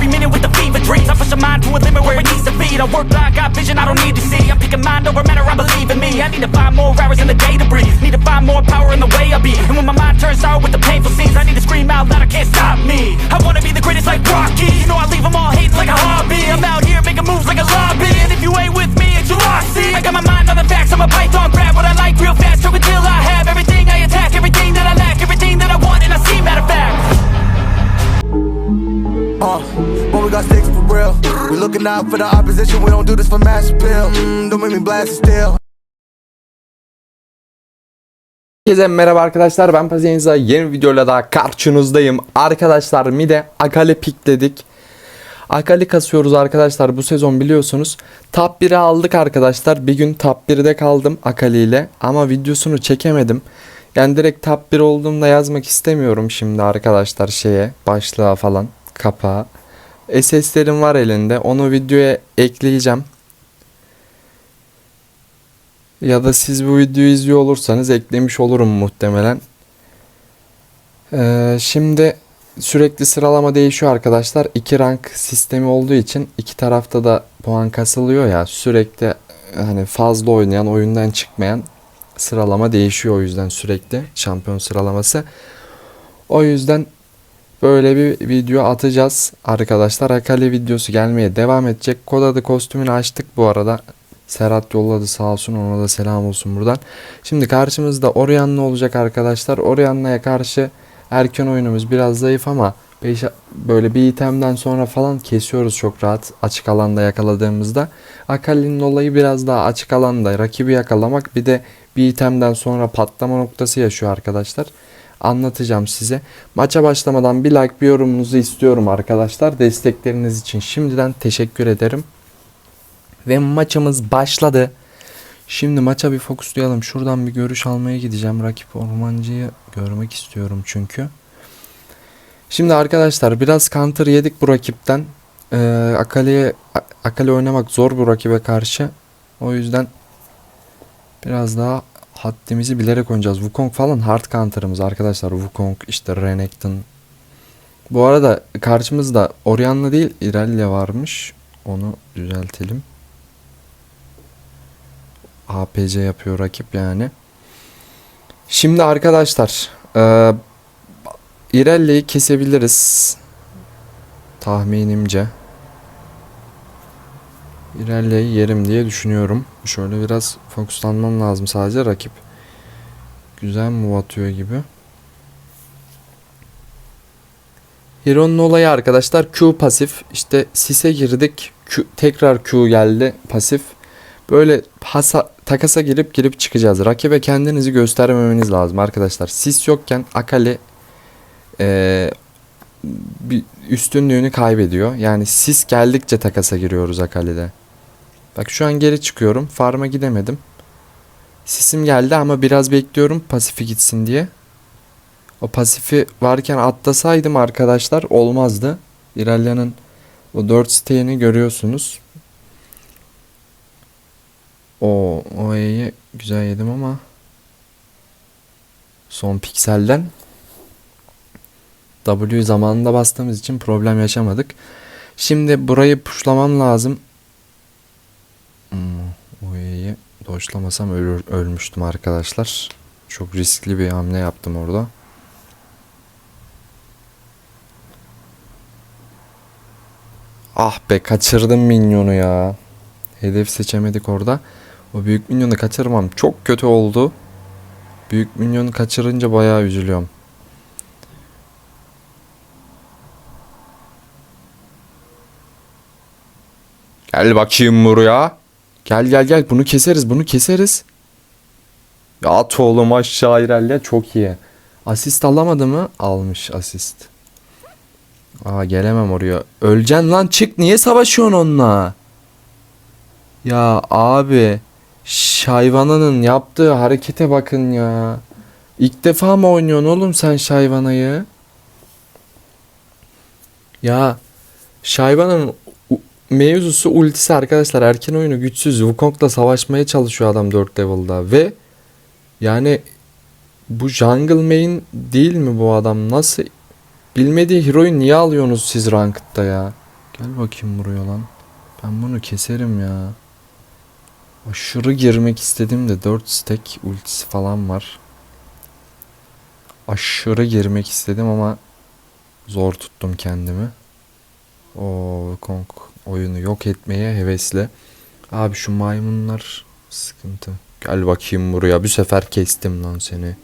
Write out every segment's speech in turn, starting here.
every minute with the fever dreams. I push a mind to a limit where it needs to be. I work blind, got vision I don't need to see. I'm picking mind over matter, I believe in me. I need to find more hours in the day to breathe. Need to find more power in the way I be. And when my mind turns sour with the painful scenes, I need to scream out loud, I can't stop me. I wanna be the greatest like Rocky. You know I leave them all hating like a hobby. I'm out here making moves like a lobby. And if you ain't with me, it's your loss. See, I got my mind on the facts. I'm a python, grab what I like real fast. Choke until I have everything I Uh, when we got sticks for real. We looking out for the opposition. We don't do this for mass appeal. Mm, don't make me blast it still. Herkese merhaba arkadaşlar ben Pazienza yeni videoyla daha karşınızdayım arkadaşlar mide Akali pikledik Akali kasıyoruz arkadaşlar bu sezon biliyorsunuz Top 1'e aldık arkadaşlar bir gün top 1'de kaldım Akali ile ama videosunu çekemedim Yani direkt top 1 olduğumda yazmak istemiyorum şimdi arkadaşlar şeye başlığa falan kapağa SS'lerim var elinde onu videoya ekleyeceğim ya da siz bu videoyu izliyor olursanız eklemiş olurum muhtemelen. Ee, şimdi sürekli sıralama değişiyor arkadaşlar. İki rank sistemi olduğu için iki tarafta da puan kasılıyor ya. Sürekli hani fazla oynayan, oyundan çıkmayan sıralama değişiyor o yüzden sürekli şampiyon sıralaması. O yüzden böyle bir video atacağız arkadaşlar. Akali videosu gelmeye devam edecek. Kod adı kostümünü açtık bu arada. Serhat yolladı sağ olsun ona da selam olsun buradan. Şimdi karşımızda Orianna olacak arkadaşlar. Orianna'ya karşı erken oyunumuz biraz zayıf ama beş, böyle bir itemden sonra falan kesiyoruz çok rahat açık alanda yakaladığımızda. Akali'nin olayı biraz daha açık alanda rakibi yakalamak bir de bir itemden sonra patlama noktası yaşıyor arkadaşlar. Anlatacağım size. Maça başlamadan bir like bir yorumunuzu istiyorum arkadaşlar. Destekleriniz için şimdiden teşekkür ederim. Ve maçımız başladı. Şimdi maça bir fokuslayalım. Şuradan bir görüş almaya gideceğim. Rakip ormancıyı görmek istiyorum çünkü. Şimdi arkadaşlar biraz counter yedik bu rakipten. Ee, Akali'ye Akali oynamak zor bu rakibe karşı. O yüzden biraz daha haddimizi bilerek oynayacağız. Wukong falan hard counter'ımız arkadaşlar. Wukong işte Renekton. Bu arada karşımızda Orianna değil Irelia varmış. Onu düzeltelim. APC yapıyor rakip yani. Şimdi arkadaşlar e, İrelli'yi kesebiliriz. Tahminimce. İrelli'yi yerim diye düşünüyorum. Şöyle biraz fokuslanmam lazım sadece rakip. Güzel move atıyor gibi. Hero'nun olayı arkadaşlar Q pasif. İşte sise girdik. Q, tekrar Q geldi pasif. Böyle hasa, takasa girip girip çıkacağız. Rakibe kendinizi göstermemeniz lazım arkadaşlar. Sis yokken Akali ee, bir üstünlüğünü kaybediyor. Yani sis geldikçe takasa giriyoruz Akali'de. Bak şu an geri çıkıyorum. Farm'a gidemedim. Sisim geldi ama biraz bekliyorum pasifi gitsin diye. O pasifi varken atlasaydım arkadaşlar olmazdı. İralya'nın o 4 siteğini görüyorsunuz. O o E'yi güzel yedim ama son pikselden W zamanında bastığımız için problem yaşamadık. Şimdi burayı puşlamam lazım. Hmm, o E'yi doşlamasam ölür, ölmüştüm arkadaşlar. Çok riskli bir hamle yaptım orada. Ah be kaçırdım minyonu ya. Hedef seçemedik orada. O büyük minyonu kaçırmam çok kötü oldu. Büyük minyonu kaçırınca bayağı üzülüyorum. Gel bakayım buraya. Gel gel gel bunu keseriz bunu keseriz. Ya at oğlum aşağı ilerle çok iyi. Asist alamadı mı? Almış asist. Aa gelemem oraya. Öleceksin lan çık niye savaşıyorsun onunla? Ya abi Şayvana'nın yaptığı harekete bakın ya. İlk defa mı oynuyorsun oğlum sen Şayvana'yı? Ya Şayvana'nın mevzusu ultisi arkadaşlar erken oyunu güçsüz. Wukong'la savaşmaya çalışıyor adam 4 level'da ve yani bu jungle main değil mi bu adam? Nasıl bilmediği hero'yu niye alıyorsunuz siz ranked'da ya? Gel bakayım buraya lan. Ben bunu keserim ya. Aşırı girmek istedim de 4 stack ultisi falan var. Aşırı girmek istedim ama zor tuttum kendimi. O Kong oyunu yok etmeye hevesli. Abi şu maymunlar sıkıntı. Gel bakayım buraya. Bir sefer kestim lan seni.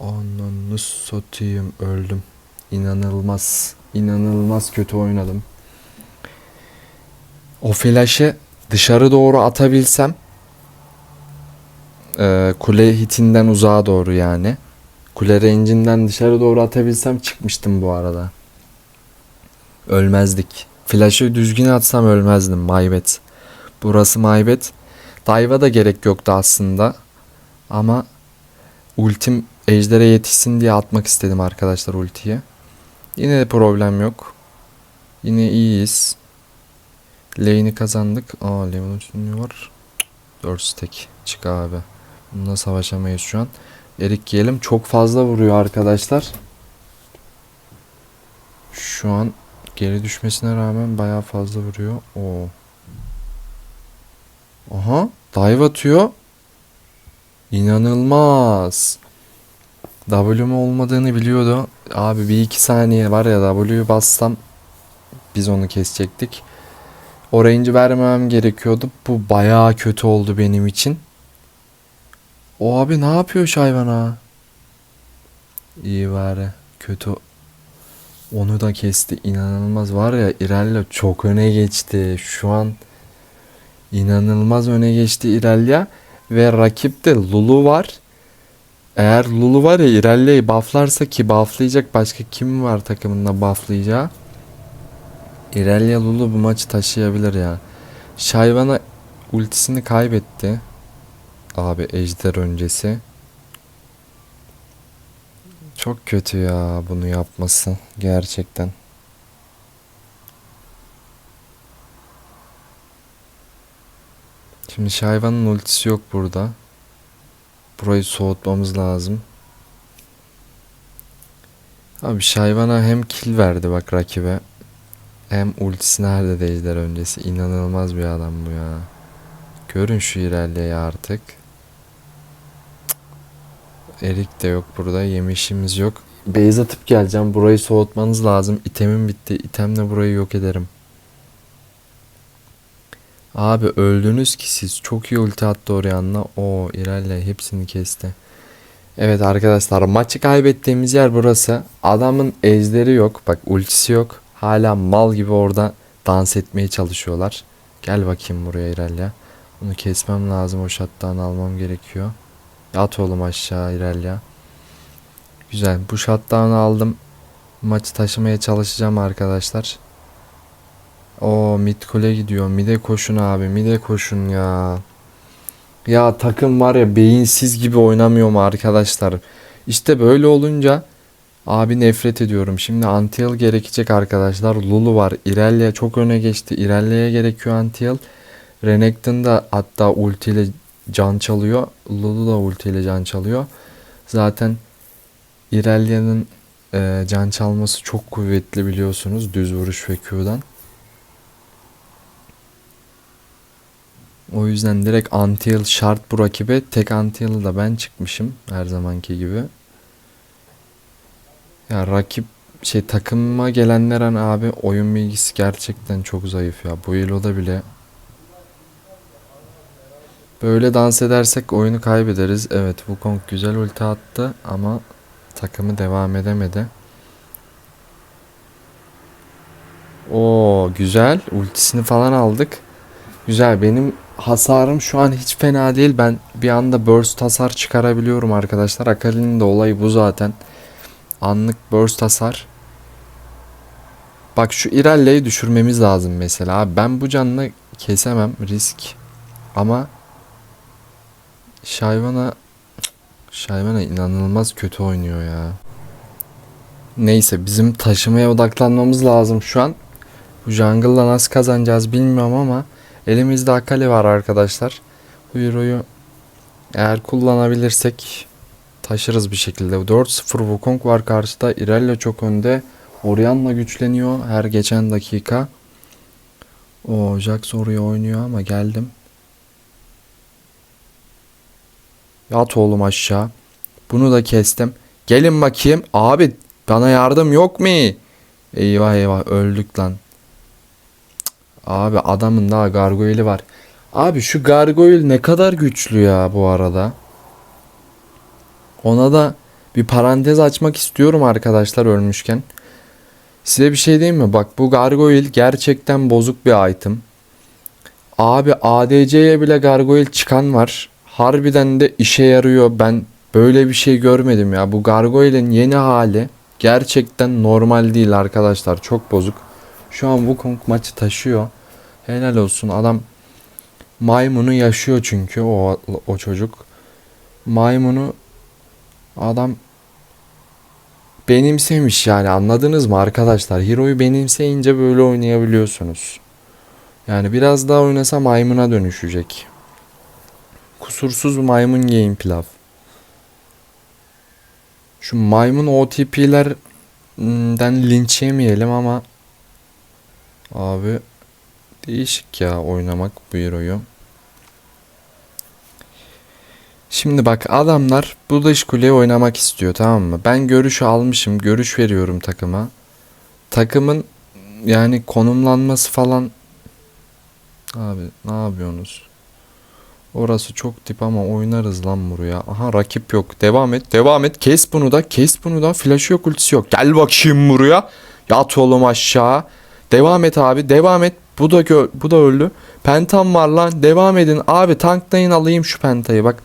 Ananı satayım öldüm. İnanılmaz. İnanılmaz kötü oynadım. O flash'ı dışarı doğru atabilsem e, kule hitinden uzağa doğru yani. Kule range'inden dışarı doğru atabilsem çıkmıştım bu arada. Ölmezdik. Flash'ı düzgün atsam ölmezdim. Maybet. Burası maybet. Dive'a da gerek yoktu aslında. Ama ultim ejdere yetişsin diye atmak istedim arkadaşlar ultiyi. Yine de problem yok. Yine iyiyiz. Lane'i kazandık. Aa Level üstünlüğü var. 4 stack. Çık abi. Bununla savaşamayız şu an. Erik yiyelim. Çok fazla vuruyor arkadaşlar. Şu an geri düşmesine rağmen bayağı fazla vuruyor. Oo. Aha. Dive atıyor. İnanılmaz. W'm olmadığını biliyordu. Abi bir iki saniye var ya W'yu bassam biz onu kesecektik. O range'i vermemem gerekiyordu. Bu bayağı kötü oldu benim için. O abi ne yapıyor hayvana? İyi bari. Kötü. Onu da kesti. İnanılmaz var ya İrelya çok öne geçti. Şu an inanılmaz öne geçti İrelya. Ve rakipte Lulu var. Eğer Lulu var ya İrelya'yı bufflarsa ki bufflayacak başka kim var takımında bufflayacağı? İrelya Lulu bu maçı taşıyabilir ya. Shyvana ultisini kaybetti. Abi ejder öncesi. Çok kötü ya bunu yapması gerçekten. Şimdi Shyvan'ın ultisi yok burada. Burayı soğutmamız lazım. Abi Shyvana hem kill verdi bak rakibe. Hem ultisi nerede de ejder öncesi. İnanılmaz bir adam bu ya. Görün şu ilerleyi artık. Erik de yok burada. Yemişimiz yok. Base atıp geleceğim. Burayı soğutmanız lazım. İtemim bitti. İtemle burayı yok ederim. Abi öldünüz ki siz. Çok iyi ulti attı oraya anla. O İrelya hepsini kesti. Evet arkadaşlar maçı kaybettiğimiz yer burası. Adamın ejderi yok. Bak ultisi yok. Hala mal gibi orada dans etmeye çalışıyorlar. Gel bakayım buraya İrelya. Bunu kesmem lazım. O şattan almam gerekiyor. Yat oğlum aşağı İrelya. Güzel. Bu shutdown'ı aldım. Maçı taşımaya çalışacağım arkadaşlar. O mid kule gidiyor. Mide koşun abi. Mide koşun ya. Ya takım var ya beyinsiz gibi oynamıyor mu arkadaşlar? İşte böyle olunca abi nefret ediyorum. Şimdi Antiel gerekecek arkadaşlar. Lulu var. Irelia çok öne geçti. Irelia'ya gerekiyor Antiel. Renekton da hatta ultiyle can çalıyor. Lulu da ultiyle can çalıyor. Zaten Irelia'nın e, can çalması çok kuvvetli biliyorsunuz. Düz vuruş ve Q'dan. O yüzden direkt Antiel şart bu rakibe. Tek Antiel'ı da ben çıkmışım her zamanki gibi. Ya rakip şey takıma gelenler hani abi oyun bilgisi gerçekten çok zayıf ya. Bu Elo'da bile böyle dans edersek oyunu kaybederiz. Evet Wukong güzel ulti attı ama takımı devam edemedi. O güzel ultisini falan aldık. Güzel benim hasarım şu an hiç fena değil. Ben bir anda burst hasar çıkarabiliyorum arkadaşlar. Akali'nin de olayı bu zaten. Anlık burst hasar. Bak şu İrelle'yi düşürmemiz lazım mesela. Ben bu canlı kesemem risk. Ama Şayvana Şayvana inanılmaz kötü oynuyor ya. Neyse bizim taşımaya odaklanmamız lazım şu an. Bu jungle'la nasıl kazanacağız bilmiyorum ama elimizde Akali var arkadaşlar. Bu Euro'yu eğer kullanabilirsek taşırız bir şekilde. 4-0 Wukong var karşıda. Irelia çok önde. Orianna güçleniyor her geçen dakika. O Jax oraya oynuyor ama geldim. Yat oğlum aşağı. Bunu da kestim. Gelin bakayım. Abi bana yardım yok mu? Eyvah eyvah öldük lan. Abi adamın daha gargoyle'i var. Abi şu gargoyle ne kadar güçlü ya bu arada. Ona da bir parantez açmak istiyorum arkadaşlar ölmüşken. Size bir şey diyeyim mi? Bak bu gargoyle gerçekten bozuk bir item. Abi ADC'ye bile gargoyle çıkan var. Harbiden de işe yarıyor. Ben böyle bir şey görmedim ya. Bu gargoyle'in yeni hali gerçekten normal değil arkadaşlar. Çok bozuk. Şu an Wukong maçı taşıyor. Helal olsun adam maymunu yaşıyor çünkü o o çocuk. Maymunu adam benimsemiş yani anladınız mı arkadaşlar? Hero'yu benimseyince böyle oynayabiliyorsunuz. Yani biraz daha oynasa maymuna dönüşecek. Kusursuz maymun game pilav. Şu maymun OTP'lerden linç yemeyelim ama abi değişik ya oynamak bu hero'yu. Şimdi bak adamlar bu dış kuleyi oynamak istiyor tamam mı? Ben görüş almışım. Görüş veriyorum takıma. Takımın yani konumlanması falan Abi ne yapıyorsunuz? Orası çok tip ama oynarız lan buraya. Aha rakip yok. Devam et. Devam et. Kes bunu da. Kes bunu da. Flash yok ultisi yok. Gel bakayım buraya. Yat oğlum aşağı. Devam et abi. Devam et. Bu da gö- bu da öldü. Pentam var lan. Devam edin. Abi tanklayın alayım şu pentayı bak.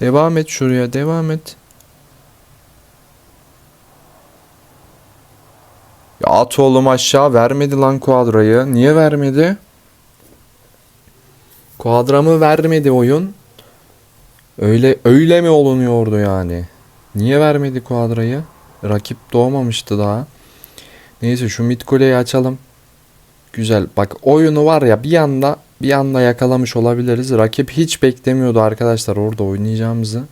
Devam et şuraya. Devam et. Ya at oğlum aşağı. Vermedi lan kuadrayı. Niye vermedi? Kuadramı vermedi oyun. Öyle öyle mi olunuyordu yani? Niye vermedi kuadrayı? Rakip doğmamıştı daha. Neyse şu mid kuleyi açalım. Güzel. Bak oyunu var ya bir anda bir anda yakalamış olabiliriz. Rakip hiç beklemiyordu arkadaşlar orada oynayacağımızı.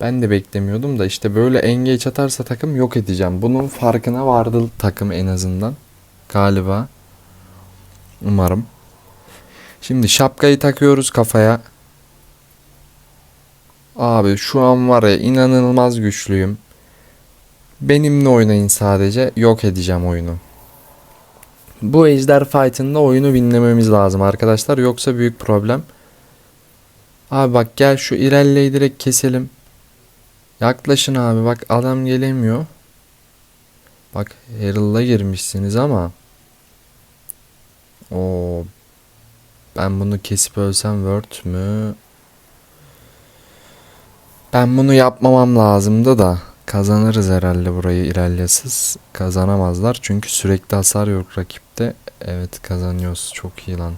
Ben de beklemiyordum da işte böyle engage atarsa takım yok edeceğim. Bunun farkına vardı takım en azından. Galiba. Umarım. Şimdi şapkayı takıyoruz kafaya. Abi şu an var ya inanılmaz güçlüyüm. Benimle oynayın sadece. Yok edeceğim oyunu. Bu ejder fight'ında oyunu winlememiz lazım arkadaşlar. Yoksa büyük problem. Abi bak gel şu ilerleyi direkt keselim. Yaklaşın abi bak adam gelemiyor. Bak Herald'a girmişsiniz ama. O ben bunu kesip ölsem Word mü? Ben bunu yapmamam lazımdı da kazanırız herhalde burayı ilerlesiz. Kazanamazlar çünkü sürekli hasar yok rakipte. Evet kazanıyoruz çok iyi lan.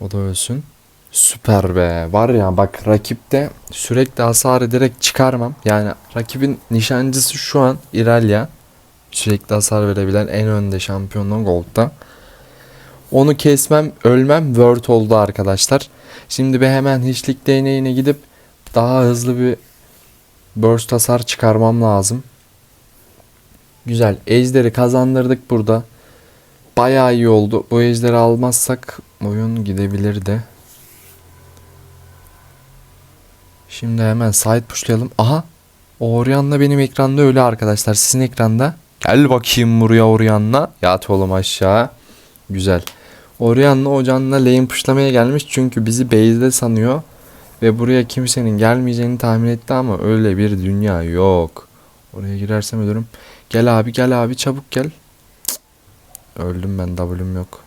O da ölsün. Süper be. Var ya bak rakipte sürekli hasar ederek çıkarmam. Yani rakibin nişancısı şu an Irelia. Sürekli hasar verebilen en önde şampiyonluğu Gold'da. Onu kesmem, ölmem Word oldu arkadaşlar. Şimdi bir hemen hiçlik değneğine gidip daha hızlı bir burst hasar çıkarmam lazım. Güzel. Ejderi kazandırdık burada. Bayağı iyi oldu. Bu ejderi almazsak oyun gidebilirdi. Şimdi hemen side pushlayalım. Aha. O Orion'la benim ekranda öyle arkadaşlar. Sizin ekranda. Gel bakayım buraya Orion'la. Yat oğlum aşağı. Güzel. Orion'la Ocan'la lane pushlamaya gelmiş. Çünkü bizi base'de sanıyor. Ve buraya kimsenin gelmeyeceğini tahmin etti ama öyle bir dünya yok. Oraya girersem ölürüm. Gel abi gel abi çabuk gel. Cık. Öldüm ben W'm yok.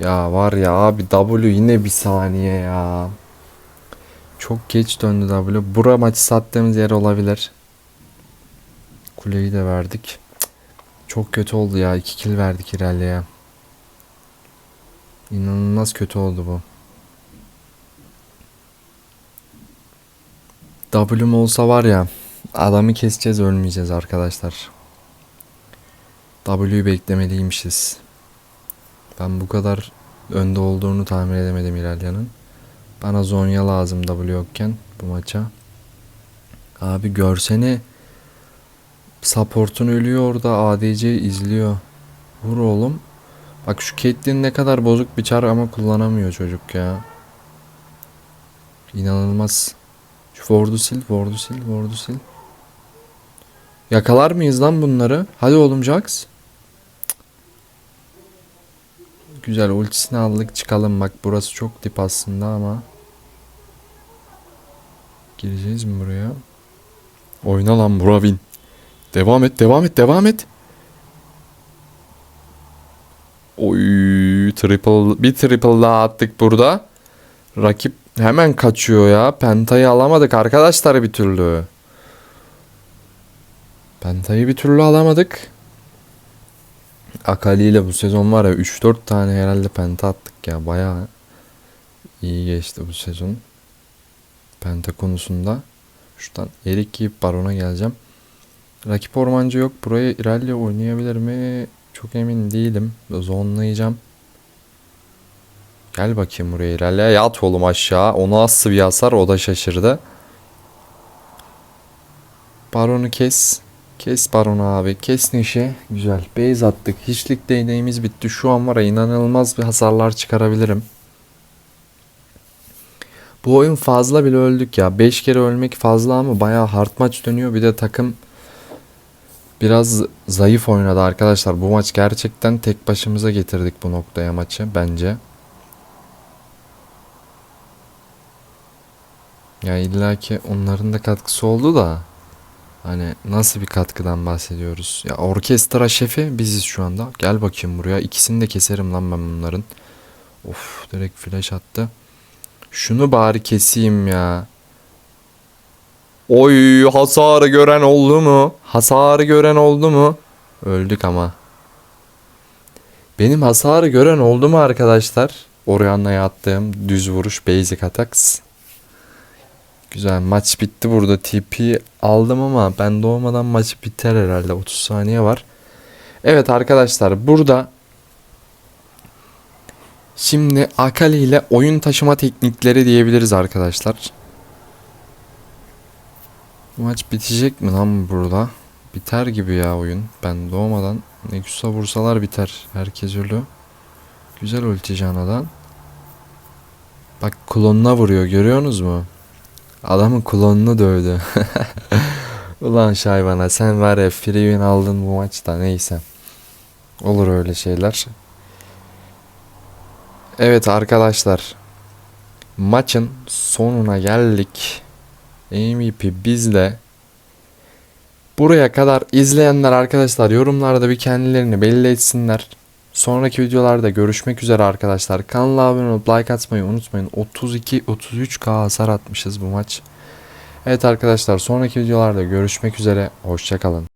Ya var ya abi W yine bir saniye ya. Çok geç döndü W. Bura maçı sattığımız yer olabilir. Kuleyi de verdik. Çok kötü oldu ya. 2 kill verdik İrel'e İnanılmaz kötü oldu bu. W'm olsa var ya adamı keseceğiz ölmeyeceğiz arkadaşlar. W'yu beklemeliymişiz. Ben bu kadar önde olduğunu tahmin edemedim İrelya'nın. Bana Zonya lazım W yokken. bu maça. Abi görsene. Support'un ölüyor orada. ADC izliyor. Vur oğlum. Bak şu Caitlyn ne kadar bozuk bir çar ama kullanamıyor çocuk ya. İnanılmaz. Şu Ward'u sil, Ward'u sil, Ward'u sil. Yakalar mıyız lan bunları? Hadi oğlum Jax. Güzel ultisini aldık çıkalım bak burası çok dip aslında ama. Gireceğiz mi buraya? Oyna lan Buravin. Devam et devam et devam et. Oy triple bir triple daha attık burada. Rakip hemen kaçıyor ya. Pentayı alamadık arkadaşlar bir türlü. Pentayı bir türlü alamadık. Akali ile bu sezon var ya 3-4 tane herhalde penta attık ya. Bayağı iyi geçti bu sezon. Penta konusunda. Şuradan erik barona geleceğim. Rakip ormancı yok. Buraya ilerle oynayabilir mi? Çok emin değilim. Zonlayacağım. Gel bakayım buraya ilerle. Yat oğlum aşağı. Onu nasıl bir hasar o da şaşırdı. Baronu kes. Kes baronu abi. Kes Neşe. Güzel. Base attık. Hiçlik değneğimiz bitti. Şu an var ya inanılmaz bir hasarlar çıkarabilirim. Bu oyun fazla bile öldük ya. 5 kere ölmek fazla ama bayağı hard maç dönüyor. Bir de takım biraz zayıf oynadı arkadaşlar. Bu maç gerçekten tek başımıza getirdik bu noktaya maçı bence. Ya illaki onların da katkısı oldu da hani nasıl bir katkıdan bahsediyoruz? Ya orkestra şefi biziz şu anda. Gel bakayım buraya. İkisini de keserim lan ben bunların. Of direkt flash attı. Şunu bari keseyim ya. Oy hasarı gören oldu mu? Hasarı gören oldu mu? Öldük ama. Benim hasarı gören oldu mu arkadaşlar? Orianna'ya attığım düz vuruş basic attacks. Güzel maç bitti burada. TP aldım ama ben doğmadan maç biter herhalde. 30 saniye var. Evet arkadaşlar burada şimdi Akali ile oyun taşıma teknikleri diyebiliriz arkadaşlar. Maç bitecek mi lan burada? Biter gibi ya oyun. Ben doğmadan Nexus'a vursalar biter. Herkes ölü. Güzel ulti Cana'dan. Bak klonuna vuruyor görüyorsunuz mu? Adamın klonunu dövdü. Ulan Şayvana sen var ya free win aldın bu maçta neyse. Olur öyle şeyler. Evet arkadaşlar. Maçın sonuna geldik. MVP bizle. Buraya kadar izleyenler arkadaşlar yorumlarda bir kendilerini belli etsinler. Sonraki videolarda görüşmek üzere arkadaşlar. Kanala abone olup like atmayı unutmayın. 32-33k hasar atmışız bu maç. Evet arkadaşlar sonraki videolarda görüşmek üzere. Hoşçakalın.